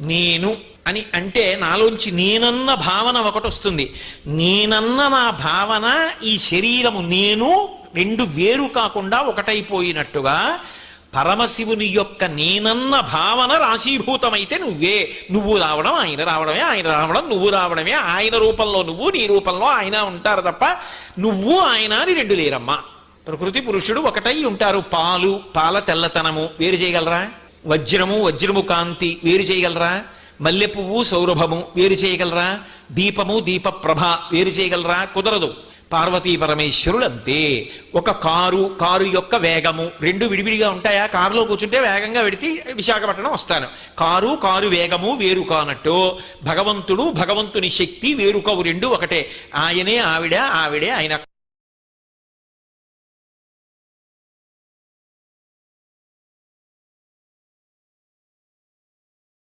నేను అని అంటే నాలోంచి నేనన్న భావన ఒకటి వస్తుంది. నేనన్న నా భావన ఈ శరీరము నేను రెండు వేరు కాకుండా ఒకటైపోయినట్టుగా పరమశివుని యొక్క నేనన్న భావన రాశీభూతమైతే నువ్వే. నువ్వు రావడం ఆయన రావడమే ఆయన రావడం నువ్వు రావడమే ఆయన రూపంలో నువ్వు నీ రూపంలో ఆయన ఉంటారు తప్ప నువ్వు ఆయన అని రెండు లేరమ్మా. ప్రకృతి పురుషుడు ఒకటై ఉంటారు. పాలు పాల తెల్లతనము వేరు చేయగలరా? వజ్రము వజ్రము కాంతి వేరు చేయగలరా? మల్లె పువ్వు సౌరభము వేరు చేయగలరా? దీపము దీప ప్రభ వేరు చేయగలరా? కుదరదు. పార్వతీ పరమేశ్వరుడు అంతే ఒక కారు కారు యొక్క వేగము రెండు విడివిడిగా ఉంటాయా? కారులో కూర్చుంటే వేగంగా వెడితే విశాఖపట్నం వస్తాను. కారు కారు వేగము వేరు కానట్టు. భగవంతుడు భగవంతుని శక్తి వేరుకవు రెండు ఒకటే. ఆయనే ఆవిడ ఆవిడే ఆయన